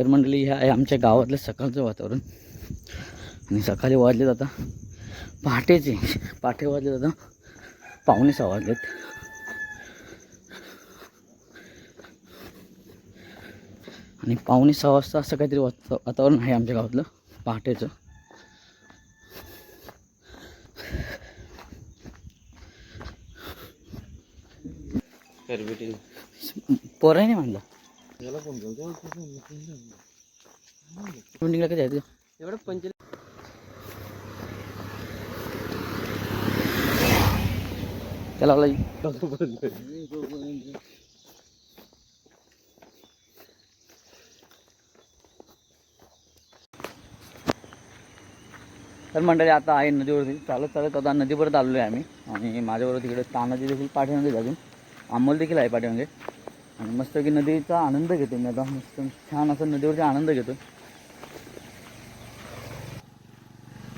तर मंडळी हे आहे आमच्या गावातलं सकाळचं वातावरण. आणि सकाळी वाजलेत आता पहाटेचे. पहाटे वाजलेत आता पावणे सहा वाजलेत. आणि पावणे सहा वाजता असं काहीतरी वात वातावरण आहे आमच्या गावातलं पहाटेचं. मिटिंगला कधी आहे एवढं त्याला तर मंडळी आता आहे नदीवरती. चालत चालत आता नदीपर्यंत आलेलो आहे आम्ही. आणि माझ्याबरोबर तिकडे तानाजी देखील पाठीमागे अजून. अमोल देखील आहे पाठीमागे. आणि मस्त की नदीचा आनंद घेतो मी आता. मस्त छान असं नदीवरती आनंद घेतो.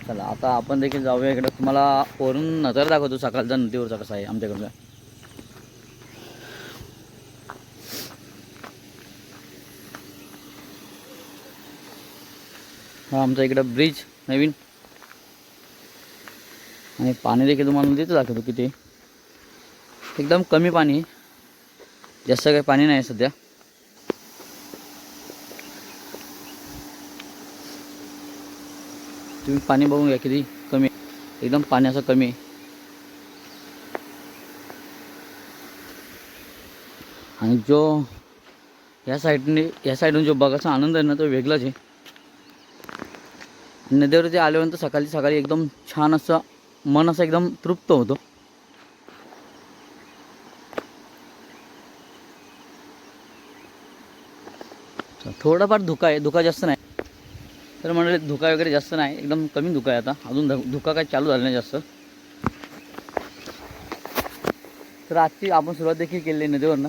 चला आता आपण देखील जाऊया इकडे. तुम्हाला वरून नजर दाखवतो सकाळचा नदीवरचा कसा आहे आमच्याकडचा. हा आमचा इकडं ब्रिज नवीन. आणि पाणी देखील तुम्हाला नदीचं दाखवतो किती. एकदम कमी पाणी. आहे. जास्त काही पाणी नाही सध्या. तुम्ही पाणी बघून घ्या किती कमी एकदम पाणी असं कमी आहे. आणि जो या साईडने या साईडून जो बघायचा आनंद आहे ना तो वेगळाच आहे. नदीवरती आल्यानंतर सकाळी सकाळी एकदम छान असं मन असं एकदम तृप्त होतं. थोडाफार धुका आहे धुका जास्त नाही. तर म्हणाले धुका वगैरे जास्त नाही. एकदम कमी धुका आहे आता. अजून धुका काय चालू झाला नाही जास्त. तर आजची आपण सुरुवात देखील केली नदीवरनं.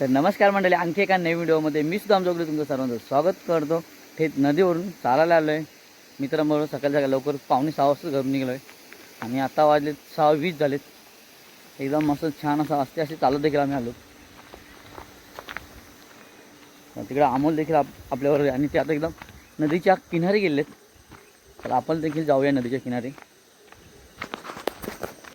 तर नमस्कार मंडळी आणखी एका नवीन व्हिडिओमध्ये मी सुद्धा आमच्याकडे तुमचं सर्वांचं स्वागत करतो. थेट नदीवरून चालायला आलो आहे मित्रांबरोबर सकाळी सकाळी लवकर पावणे सहा वाजता घरून निघलो आहे आणि आता वाजलेत सहा वीस झालेत. एकदम मस्त छान असं असते असे चालत देखील आम्ही आलो. तिकडं अमोल देखील आप आपल्याबरोबर आहे. आणि ते आता एकदम नदीच्या किनारी गेलेत. तर आपण देखील जाऊया नदीच्या किनारी.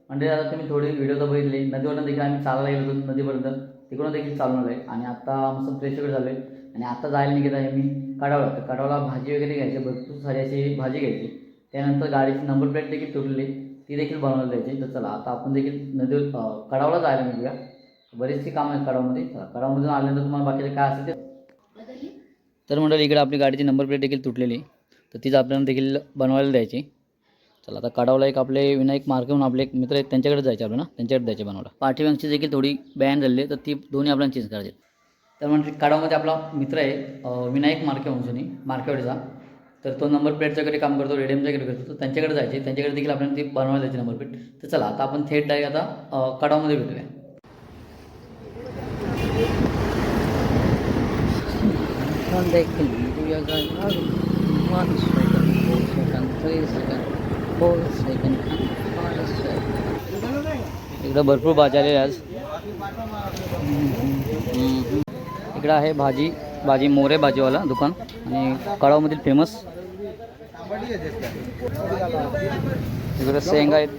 म्हणजे आता तुम्ही थोडी व्हिडिओ तर बघितले. नदीवरनं देखील आम्ही चालायला गेलो होतो नदीपर्यंत. तिकडून देखील चालून आलो आहे आणि आता मस्त फ्रेश वगैरे झालो आहे आणि आता जायला निघत आहे मी कडावला तर कडावला भाजी वगैरे घ्यायची भरपूर सारी अशी भाजी घ्यायची. त्यानंतर गाडीची नंबर प्लेट देखील तुटली. ती देखील बनवायला द्यायची. तर चला आता आपण देखील नदीवर कडावला जायला निघूया. बरीचशी कामं आहेत कडावमध्ये चला कडावमधून आल्यानंतर तुम्हाला बाकीचे काय असेल ते तर मंडळी इकडे आपली गाडीची नंबर प्लेट देखील तुटलेली. तर तीच आपल्याला देखील बनवायला द्यायची. चला आता काढावला एक आपले विनायक मार्के म्हणून आपले एक मित्र आहेत त्यांच्याकडे जायचे आपल्याला. त्यांच्याकडे द्यायचे बनवायला. पाठीमागची देखील थोडी बॅन झालेली तर ती दोन्ही आपल्याला चेंज करायची आहेत. तर म्हणजे काढावमध्ये आपला मित्र आहे विनायक मार्के म्हणून मार्केवाडीचा तर तो नंबर प्लेटचं वगैरे काम करतो रेडियमच्याकडे करतो तर त्यांच्याकडे जायचे. त्यांच्याकडे देखील आपल्याला ती बनवायला द्यायची नंबर प्लेट तर चला आता आपण थेट डायरेक्ट आता अं, कडावमध्ये भेटूया. देखील भेटूया गायला. one second, two second, three second, four second, and five second. इकडं भरपूर भाजी आलेली आहे आज. इकडं आहे भाजी भाजी मोरे भाजीवाला दुकान आणि कळावमधील फेमस इकडे शेंगा आहेत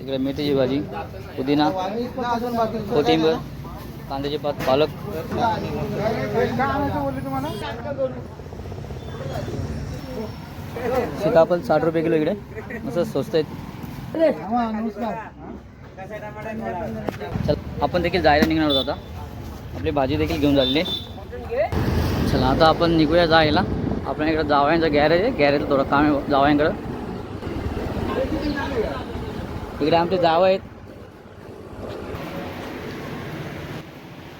इकडे मेथीची भाजी पुदिना कोथिंबीर कांद्याची पात पालक. सीताफल साठ रुपये किलो इकडे. असं स्वस्त आहेत. चल आपण देखील जायला निघणार होतो आता. आपली भाजी देखील घेऊन झालेली चला आता आपण निघूया जायला. आपल्या इकडं जावयांचं गॅरेज आहे. गॅरेज थोडं काम आहे जावयांकडं. इकडे आमचे जावं आहेत.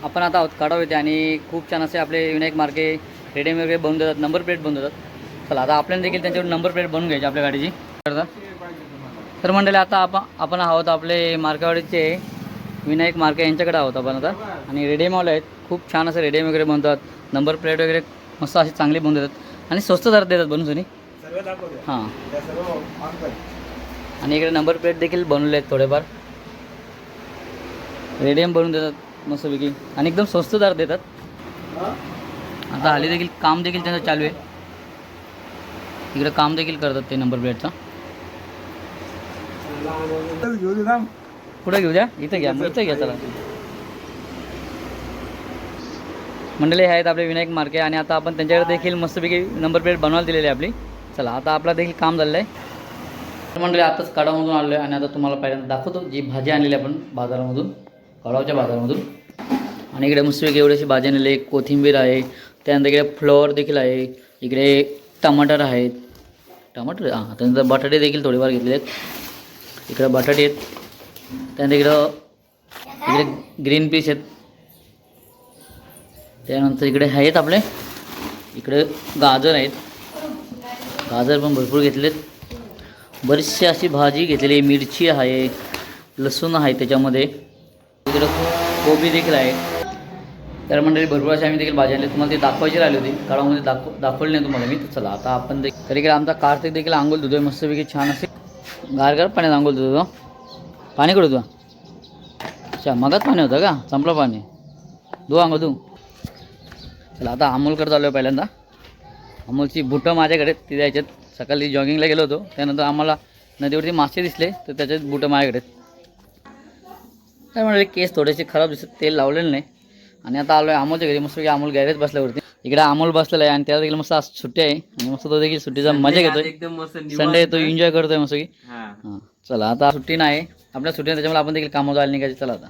आपण आता आहोत काढाव येते आणि खूप छान असे आपले विनायक मार्के रेडियम वगैरे बनवून देतात नंबर प्लेट बनवून देतात. चला आता आपल्याला देखील त्यांच्याकडून नंबर प्लेट बनवून घ्यायची आपल्या गाडीची. तर मंडळी आता आपण आपण आहोत आपले मार्केवाडीचे विनायक मार्के यांच्याकडे आहोत आपण आता. आणि रेडियमवाले आहेत. खूप छान असं रेडियम वगैरे बनवतात. नंबर प्लेट वगैरे मस्त अशी चांगली बनवून देतात. आणि स्वस्त दरात देतात बनवून तुम्ही हां. आणि इकडे नंबर प्लेट देखील बनवले आहेत थोडेफार. रेडियम बनवून देतात. मस्तपैकी आणि एकदम स्वस्त दरात देतात. आता हल्ली देखील काम देखील त्यांचं चालू आहे. तिकडे काम देखील करतात ते नंबर प्लेटचं कुठं घेऊ द्या? इथं घ्या. इथं घ्या चला. मंडळी आहेत आपले विनायक मार्के आणि आता आपण त्यांच्याकडे देखील मस्तपैकी नंबर प्लेट बनवायला दिलेली आहे आपली. चला आता आपला देखील काम झालेलं आहे. मंडळी आताच कडामधून आलो आहे आणि आता तुम्हाला पहिल्यांदा दाखवतो जी भाजी आणलेली आपण बाजारामधून. कळावच्या बाजारामधून आणि इकडे मस्तपैकी एवढीशी भाजी नेले कोथिंबीर आहे त्यानंतर इकडे फ्लॉवर देखील आहे इकडे टमाटर आहेत. टमाटर? हां त्यानंतर बटाटे देखील थोडेफार घेतले आहेत. इकडे बटाटे आहेत. त्यानंतर इकडं इकडे ग्रीन पीस आहेत. त्यानंतर इकडे आहेत आपले. इकडे गाजर आहेत. गाजर पण भरपूर घेतलेत. बरीचशी अशी भाजी घेतलेली आहे. मिरची आहे लसूण आहे त्याच्यामध्ये. इकडं कोबी देखील आहे. तर मंडळी भरपूर अशी आम्ही देखील भाजी आणली. तुम्हाला ती दाखवायची राहिली होती. काळामध्ये दाखव दाखवली नाही तुम्हाला मी. तर चला आता आपण देखील तर इकडे आमचा कार्तिक देखील आंघोळ धुतोय. मस्तपैकी छान असे गारगार पाण्यात आंघोळ धुतो तो. पाणी कुठं होतं? अच्छा मगात पाणी होतं का? संपलं पाणी. धु आंघोळ धू. चला आता अमोलकडे चालू आहे पहिल्यांदा. अमोलची बुटं माझ्याकडे ती द्यायच्यात सकाळी जॉगिंगला गेलो होतो. त्यानंतर आम्हाला नदीवरती मासे दिसले तर त्याच्यात बुटं माझ्याकडे आहेत. काय म्हणजे केस थोडेसे खराब दिसत तेल लावलेलं नाही. आणि आता आलो आहे अमोलच्या घरी मस्त अमोल गॅरेज बसल्यावरती. इकडे अमोल बसलेला आहे आणि त्याला देखील मस्त आज सुट्टी आहे. आणि मस्त तो देखील सुट्टीचा मजा घेतोय. संडे तो एन्जॉय करतोय मस्त की हा. चला आता सुट्टी नाही. आपल्या सुट्टी त्याच्यामुळे आपण देखील कामावर जायला निघायचे. चला आता.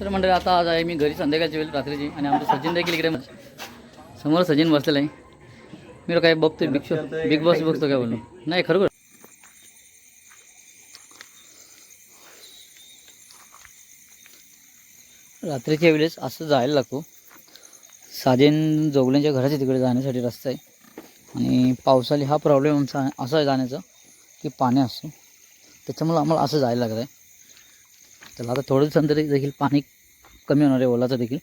तर मंडळी आता आज आहे मी घरी संध्याकाळची वेळ रात्रीची. आणि आमचं सचिन देखील इकडे समोर सचिन बसलेला आहे. मी काय बघतोय बिग शो बिग बॉस बघतो काय बोललो नाही खरोखर. रात्रीच्या वेळेस असं जायला लागतो. साजेन जोगल्यांच्या घराच्या तिकडे जाण्यासाठी रस्ता आहे. आणि पावसाळी हा प्रॉब्लेम आमचा असा आहे जाण्याचा की पाणी असतो. त्याच्यामुळं आम्हाला असं जायला लागत आहे. त्याला आता थोडं दिवसांतरी देखील पाणी कमी होणार आहे ओलाचं देखील.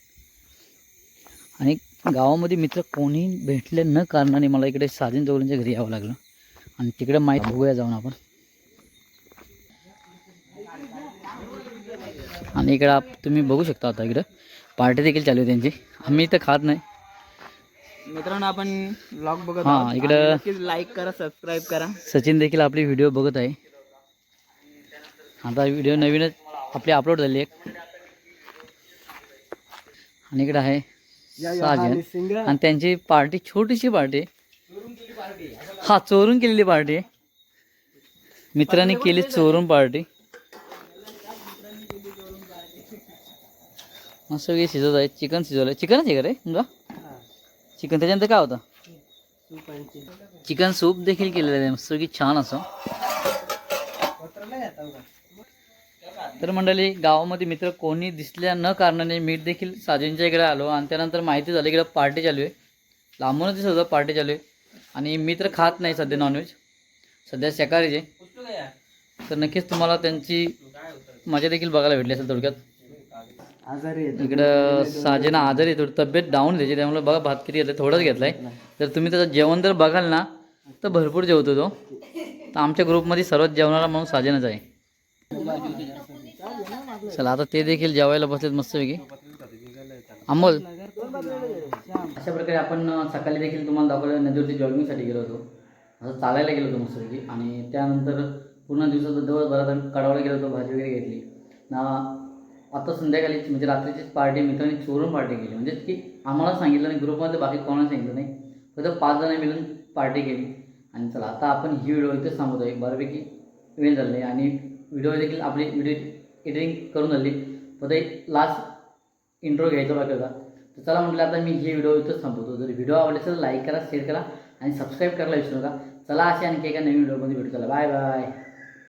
आणि गावामध्ये मित्र कोणी भेटले न कारणाने मला इकडे साजेन जोगल्यांच्या घरी यावं लागलं. आणि तिकडे माहीत बघूया जाऊन आपण. आणि इकडं आप तुम्ही बघू शकता आता इकडं. पार्टी देखील चालू आहे त्यांची. आम्ही इथं खात नाही. मित्रांनो आपण ब्लॉग बघत हा, आहोत. इकडं- आणि नक्कीच लाईक करा सबस्क्राईब करा. सचिन देखील आपली व्हिडिओ बघत आहे. आता व्हिडिओ नवीनच आपली अपलोड झाली आहे आणि इकडे आहे साजन. आणि त्यांची पार्टी छोटीशी पार्टी हा चोरून केलेली पार्टी आहे. मित्रांनी केली चोरून पार्टी मस्त सगळी शिजत आहे चिकन शिजवलं चिकनच आहे का रे? तुमचा? चिकन त्याच्यानंतर काय होतं? चिकन सूप देखील केलेलं आहे. मस्त की छान असं. तर मंडळी गावामध्ये मित्र कोणी दिसल्या न कारणाने मी देखील साजेंच्या इकडे आलो आणि त्यानंतर माहिती झाली इकडे पार्टी चालू आहे. लांबूनच दिसत होतं पार्टी चालू आहे. आणि मी तर खात नाही सध्या नॉनव्हेज सध्या शाकाहारीचे तर नक्कीच तुम्हाला त्यांची मजा देखील बघायला भेटली असेल थोडक्यात. इकडं साजेना आजारी थोडी तब्येत डाऊन त्याची त्यामुळे बघा भात किती घेतलं थोडंच घेतलं आहे तर तुम्ही त्याचं जेवण जर बघाल ना तर भरपूर जेवतो तो. तर आमच्या ग्रुपमध्ये सर्वात जेवणारा म्हणून साजेनच आहे. चला आता ते देखील जेवायला बसलेत मस्तपैकी. अमोल. अशा प्रकारे आपण सकाळी देखील तुम्हाला दाखवलं नदीवरती जॉगिंगसाठी गेलो होतो. असं चालायला गेलो होतो मस्तपैकी. आणि त्यानंतर पूर्ण दिवसाचा दिवसभरात आम्ही कडावाला गेलो होतो भाजी वगैरे घेतली. ना आता संध्याकाळीच म्हणजे रात्रीचीच पार्टी मित्रांनी चोरून पार्टी केली. म्हणजे की आम्हाला सांगितलं नाही ग्रुपमध्ये बाकी कोणाला सांगितलं नाही. फक्त पाच जण मिळून पार्टी केली. आणि चला आता आपण ही व्हिडिओ इथेच सांगतो एक बऱ्यापैकी इव्हेंट झाली आणि व्हिडिओ देखील आपली व्हिडिओ एडिटिंग करून झाली. फक्त एक लास्ट इंट्रो घ्यायचा बाकी होता तर चला म्हटलं आता मी ही व्हिडिओ इथंच संपवतो जर व्हिडिओ आवडले तर लाईक करा शेअर करा आणि सबस्क्राईब करायला विसरू नका. चला असे आणखी एका नवीन व्हिडिओमध्ये भेटू. चला बाय बाय